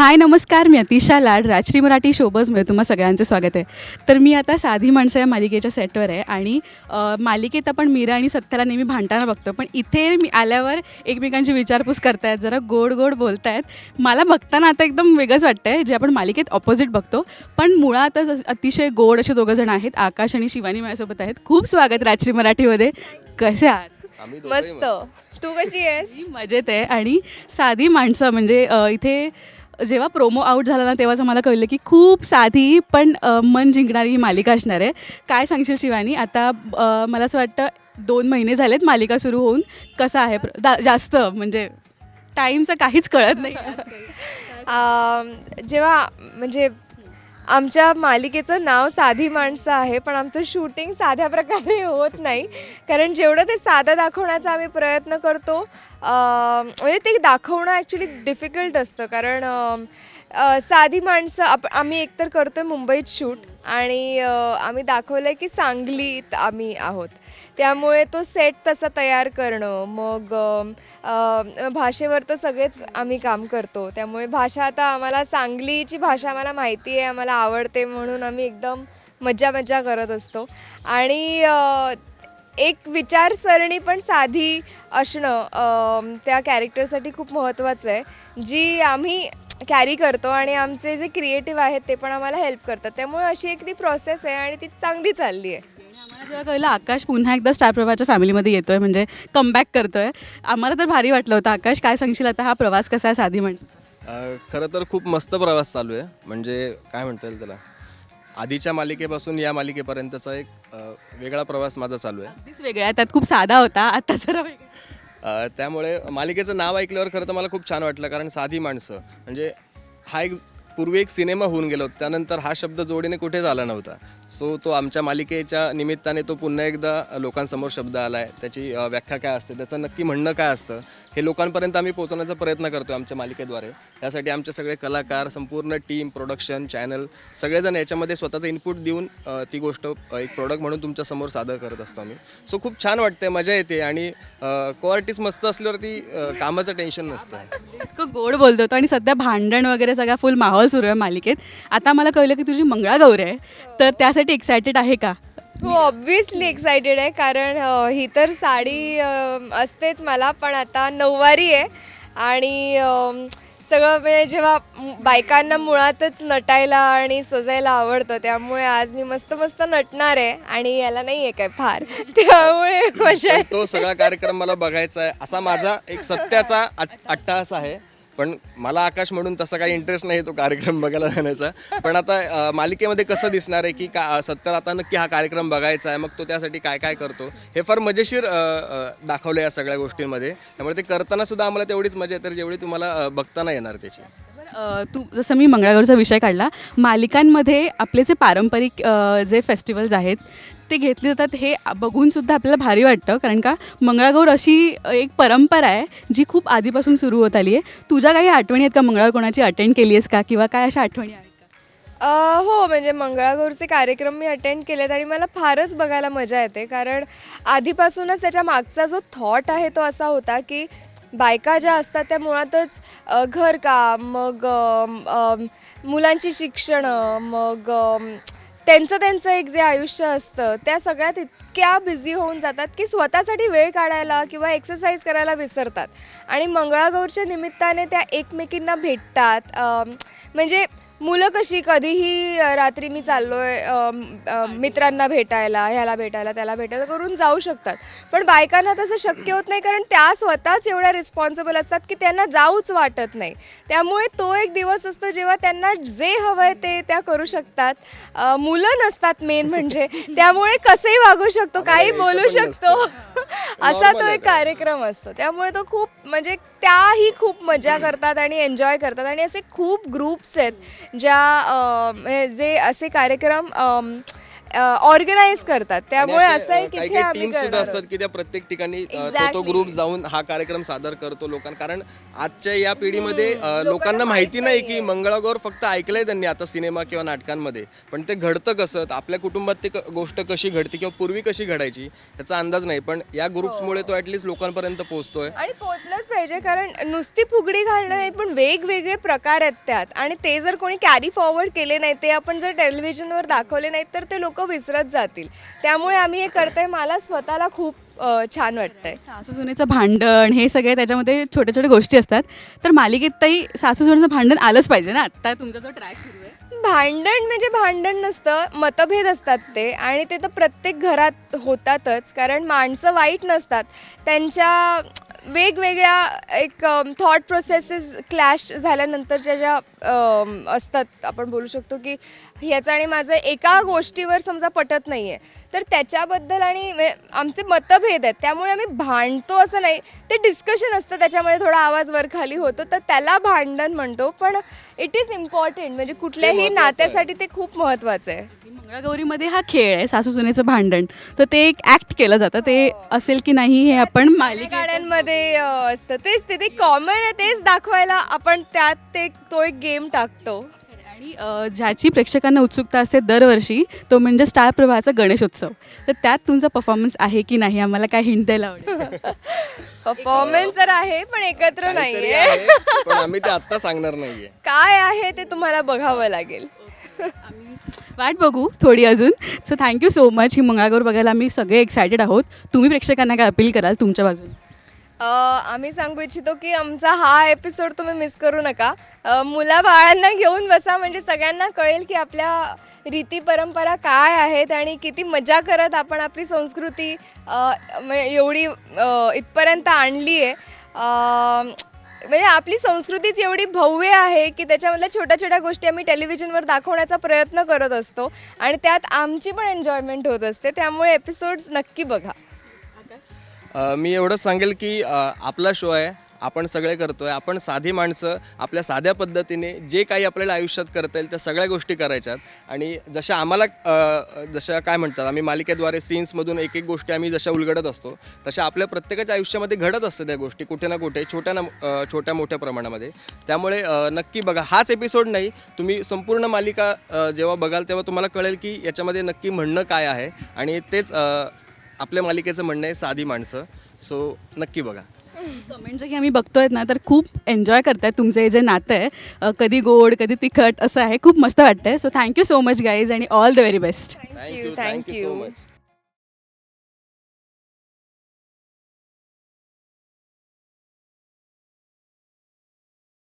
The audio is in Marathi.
हाय नमस्कार. मी अतिशा लाड राजश्री मराठी शोबजमध्ये तुम्हा सगळ्यांचे स्वागत आहे. तर मी आता साधी माणसं या मालिकेच्या सेटवर आहे आणि मालिकेत आपण मीरा आणि सत्याला नेहमी भांडताना बघतो पण इथे मी आल्यावर एकमेकांची विचारपूस करतायत जरा गोड गोड बोलतायत. मला बघताना आता एकदम वेगळंच वाटतं आहे जे आपण मालिकेत ऑपोजिट बघतो. पण मुळातच अतिशय गोड असे दोघं जण आहेत आकाश आणि शिवानी माझ्यासोबत आहेत. खूप स्वागत राजश्री मराठीमध्ये. कसे आहात? मस्त. तू कशी आहेस? मी मजेत आहे आणि साधी माणसं म्हणजे इथे जेव्हा प्रोमो आउट झाला ना तेव्हाच मला कळलं की खूप साधी पण अ, मन जिंकणारी ही मालिका असणार आहे. काय सांगशील शिवानी? आता अ, मला असं वाटतं दोन महिने झालेत मालिका सुरू होऊन. कसं आहे प्र- दा- जास्त म्हणजे टाईमचं काहीच कळत नाही. जेव्हा म्हणजे आमच्या मालिकेचं नाव साधी माणसं आहे पण आमचं शूटिंग साध्या प्रकारे होत नाही. कारण जेवढं ते साधं दाखवण्याचा आम्ही प्रयत्न करतो म्हणजे ते दाखवणं ॲक्च्युली डिफिकल्ट असतं. कारण साधी माणसं आप आम्ही एकतर करतो आहे मुंबईत शूट आणि आम्ही दाखवलं आहे की सांगलीत आम्ही आहोत. त्यामुळे तो सेट तसा तयार करणं मग अ, भाषेवर तर सगळेच आम्ही काम करतो. त्यामुळे भाषा आता आम्हाला सांगलीची भाषा आम्हाला माहिती आहे आम्हाला आवडते म्हणून आम्ही एकदम मज्जा मज्जा करत असतो. आणि अ, एक विचारसरणी पण साधी असणं त्या कॅरेक्टरसाठी खूप महत्त्वाचं आहे. जी आम्ही कॅरी करतो आणि आमचे जे क्रिएटिव्ह आहेत ते पण आम्हाला हेल्प करतात. त्यामुळे अशी एक ती प्रोसेस आहे आणि ती चांगली चालली आहे. आम्हाला जेव्हा कळलं आकाश पुन्हा एकदा स्टार प्रभाच्या फॅमिलीमध्ये येतोय म्हणजे कमबॅक करतोय आम्हाला तर भारी वाटलं होतं. आकाश काय सांगशील आता हा प्रवास कसा आहे साधी अ, खरं तर खूप मस्त प्रवास चालू आहे. म्हणजे काय म्हणता येईल त्याला? आधीच्या मालिकेपासून या मालिकेपर्यंतचा एक अ, वेगळा प्रवास माझा चालू आहे. अगदीच वेगळा आहे. त्यात खूप साधा होता आता जरा वेगळा. अ, त्यामुळे मालिकेचं नाव ऐकल्यावर खरं तर मला खूप छान वाटलं कारण साधी माणसं. म्हणजे हा एक पूर्वी एक सिनेमा होऊन गेलो त्यानंतर हा शब्द जोडीने कुठेच आला नव्हता. सो तो आमच्या मालिकेच्या निमित्ताने तो पुन्हा एकदा लोकांसमोर शब्द आला आहे त्याची व्याख्या काय असते त्याचं नक्की म्हणणं काय असतं हे लोकांपर्यंत आम्ही पोहोचवण्याचा प्रयत्न करतो आमच्या मालिकेद्वारे. यासाठी आमचे सगळे कलाकार संपूर्ण टीम प्रोडक्शन चॅनल सगळेजण याच्यामध्ये स्वतःचं इनपुट देऊन ती गोष्ट एक प्रोडक्ट म्हणून तुमच्यासमोर सादर करत असतो आम्ही. सो खूप छान वाटते मजा येते आणि क्वालिटीज मस्त असल्यावरती कामाचं टेन्शन नसतं. इतकं गोड बोलतो तो आणि सध्या भांडण वगैरे सगळा फुल माहोल सुरू आहे मालिकेत. आता मला कळलं की तुझी मंगळागौर आहे. तर त्यासाठी एक्सायटेड आहे का? हो ऑब्विसली एक्सायटेड आहे कारण अ, ही तर साडी अ, असतेच मला पण आता नऊवारी आहे आणि अम, सगळं म्हणजे जेव्हा मु- बायकांना मुळातच नटायला आणि सजायला आवडतं त्यामुळे आज मी मस्त मस्त नटणार आहे आणि याला नाही आहे काय फार त्यामुळे मजा पण तो सगळा कार्यक्रम मला बघायचा आहे. असा माझा एक सत्याचा अट- अट्टहास आहे. पण मला आकाश म्हणून तसा काही इंटरेस्ट नाही तो कार्यक्रम बघायला जाण्याचा. पण आता मालिकेमध्ये कसं दिसणार आहे की का सत्तर आता नक्की हा कार्यक्रम बघायचा आहे मग तो त्यासाठी काय काय करतो? हे फार मजेशीर दाखवलं या सगळ्या गोष्टींमध्ये. त्यामुळे ते करताना सुद्धा आम्हाला तेवढीच मजा येते जेवढी तुम्हाला बघताना येणार त्याची. तू जसं मी मंगळागौरचा विषय काढला मालिकांमध्ये आपले जे पारंपरिक जे फेस्टिवल्स आहेत ते घेतले जातात हे बघूनसुद्धा आपल्याला भारी वाटतं. कारण का मंगळागौर अशी एक परंपरा आहे जी खूप आधीपासून सुरू होत आली आहे. तुझ्या काही आठवणी आहेत का? मंगळागौर कोणाची अटेंड केली आहेस का? किंवा काय अशा आठवणी आहेत का? हो म्हणजे मंगळागौरचे कार्यक्रम मी अटेंड केलेत आणि मला फारच बघायला मजा येते. कारण आधीपासूनच त्याच्या मागचा जो थॉट आहे तो असा होता की बायका ज्या असतात त्या मुळातच घरकाम मग मुलांची शिक्षणं मग त्यांचं त्यांचं एक जे आयुष्य असतं त्या सगळ्यात इतक्या बिझी होऊन जातात की स्वतःसाठी वेळ काढायला किंवा एक्सरसाइज करायला विसरतात. आणि मंगळागौरच्या निमित्ताने त्या एकमेकींना भेटतात. म्हणजे मुलं कशी? कधीही रात्री मी चाललोय अम, अ, मित्रांना भेटायला ह्याला भेटायला त्याला भेटायला करून जाऊ शकतात. पण बायकांना तसं शक्य होत नाही कारण त्या स्वतःच एवढ्या रिस्पॉन्सिबल असतात की त्यांना जाऊच वाटत नाही. त्यामुळे तो एक दिवस असतो जेव्हा त्यांना जे हवं आहे ते त्या करू शकतात. मुलं नसतात मेन म्हणजे. त्यामुळे कसंही वागू शकतो काही बोलू शकतो. असा तो एक. कार्यक्रम असतो. त्यामुळे तो खूप म्हणजे त्याही खूप मजा करतात आणि एन्जॉय करतात. आणि असे खूप ग्रुप्स आहेत ज्या अं, जे असे कार्यक्रम अं, ऑर्गनाईज करतात. त्यामुळे असं आहे की इथे आम्ही टीम सुद्धा करणार असतात आहोत. की त्या प्रत्येक ठिकाणी अ, तो तो Exactly. ग्रुप जाऊन हा कार्यक्रम सादर करतो लोकां कारण आजच्या या पिढीमध्ये अ, लोकांना लोकांना माहिती नाही की मंगळागौर फक्त ऐकलंय त्यांनी आता सिनेमा किंवा नाटकांमध्ये. पण ते घडतं कसं? तर आपल्या कुटुंबात ते क- गोष्ट कशी घडते किंवा पूर्वी कशी घडायची याचा अंदाज नाही. पण या ग्रुप्समुळे तो ऍटलीस्ट लोकांपर्यंत पोहोचतोय. आणि पोचलंच पाहिजे कारण नुसती फुगडी घालणं नाही पण वेगवेगळे प्रकार आहेत त्यात. आणि ते जर कोणी कॅरी फॉरवर्ड केले नाही ते आपण जर टेलिव्हिजनवर दाखवले नाहीत तर ते लोक विसरत जातील. त्यामुळे आम्ही हे करतोय. मला स्वतःला खूप अ, छान वाटतंय. सासू सुनेचं भांडण हे सगळे त्याच्यामध्ये छोट्या छोट्या गोष्टी असतात. तर मालिकेत ताई सासू सुनेचं भांडण आलंच पाहिजे ना? आता तुमचा जो ट्रॅक सुरू आहे. भांडण म्हणजे भांडण नसतं मतभेद असतात ते. आणि ते तर प्रत्येक घरात होतातच. कारण माणसं वाईट नसतात. त्यांच्या वेगवेगळ्या एक थॉट प्रोसेसेस क्लॅश झाल्यानंतरच्या ज्या अम, असतात आपण बोलू शकतो की ह्याचं आणि माझं एका गोष्टीवर समजा पटत नाही आहे तर त्याच्याबद्दल आणि आमचे मतभेद आहेत. त्यामुळे आम्ही भांडतो असं नाही. ते डिस्कशन असतं. त्याच्यामध्ये थोडा आवाज वर खाली होतो. तर त्याला भांडण म्हणतो. पण इट इज इम्पॉर्टंट म्हणजे कुठल्याही. नात्यासाठी ते खूप महत्त्वाचं आहे. मंगळागौरीमध्ये हा खेळ आहे सासू सुनेचं भांडण. तर ते एक ऍक्ट केलं जातं. ते असेल की नाही हे आपण गाण्यांमध्ये असतं. तेच ते कॉमन आहे. तेच दाखवायला आपण त्यात ते तो एक गेम टाकतो. अ, ज्याची प्रेक्षकांना उत्सुकता असते दरवर्षी तो म्हणजे स्टार प्रवाहाचा गणेशोत्सव. तर त्यात तुमचा परफॉर्मन्स आहे की नाही आम्हाला काय हिंट द्यायला आवडेल? परफॉर्मन्स तर आहे पण एकत्र काहीतरी नाहीये. आहे, पण आम्ही ते आता सांगणार नाहीये. काय आहे ते तुम्हाला बघावं लागेल. आम्ही वाट बघू थोडी अजून. So thank you so much ही मंगळागौर बघायला आम्ही सगळे एक्सायटेड आहोत. तुम्ही प्रेक्षकांना काय अपील कराल तुमच्या बाजून? अ, आम्ही सांगू इच्छितो की आमचा हा एपिसोड तुम्ही मिस करू नका. अ, मुलाबाळांना घेऊन बसा म्हणजे सगळ्यांना कळेल की आपल्या रीती परंपरा काय आहेत आणि किती मजा करत आपण आपली संस्कृती अ, म्हणजे एवढी अ, इथपर्यंत आणली आहे म्हणजे आपली संस्कृतीच एवढी भव्य आहे की त्याच्यामधल्या छोट्या छोट्या गोष्टी आम्ही टेलिव्हिजनवर दाखवण्याचा प्रयत्न करत असतो आणि त्यात आमची पण एन्जॉयमेंट होत असते. त्यामुळे एपिसोड्स नक्की बघा. अ, मी एवढंच सांगेल की अ, आपला शो आहे आपण सगळे करतो आहे आपण साधी माणसं आपल्या साध्या पद्धतीने जे काही आपल्याला आयुष्यात करता येईल त्या सगळ्या गोष्टी करायच्यात. आणि जशा आम्हाला अ, जशा काय म्हणतात आम्ही मालिकेद्वारे सीन्समधून एक एक गोष्टी आम्ही जशा उलगडत असतो तशा आपल्या प्रत्येकाच्या आयुष्यामध्ये घडत असतं त्या गोष्टी कुठे ना कुठे छोट्या ना अ, छोट्या मोठ्या प्रमाणामध्ये. त्यामुळे अ, नक्की बघा हाच एपिसोड नाही तुम्ही संपूर्ण मालिका अ, जेव्हा बघाल तेव्हा तुम्हाला कळेल की याच्यामध्ये नक्की म्हणणं काय आहे. आणि तेच अ, आपल्या मालिकेचं म्हणणं आहे साधी माणसं. सो नक्की बघा. कमेंट जे की आम्ही बघतोय ना तर खूप एन्जॉय करतायत तुमचे जे नातं आहे. कधी गोड कधी तिखट असं आहे. खूप मस्त वाटतंय. So thank you so much guys आणि all the very best thank you thank you so much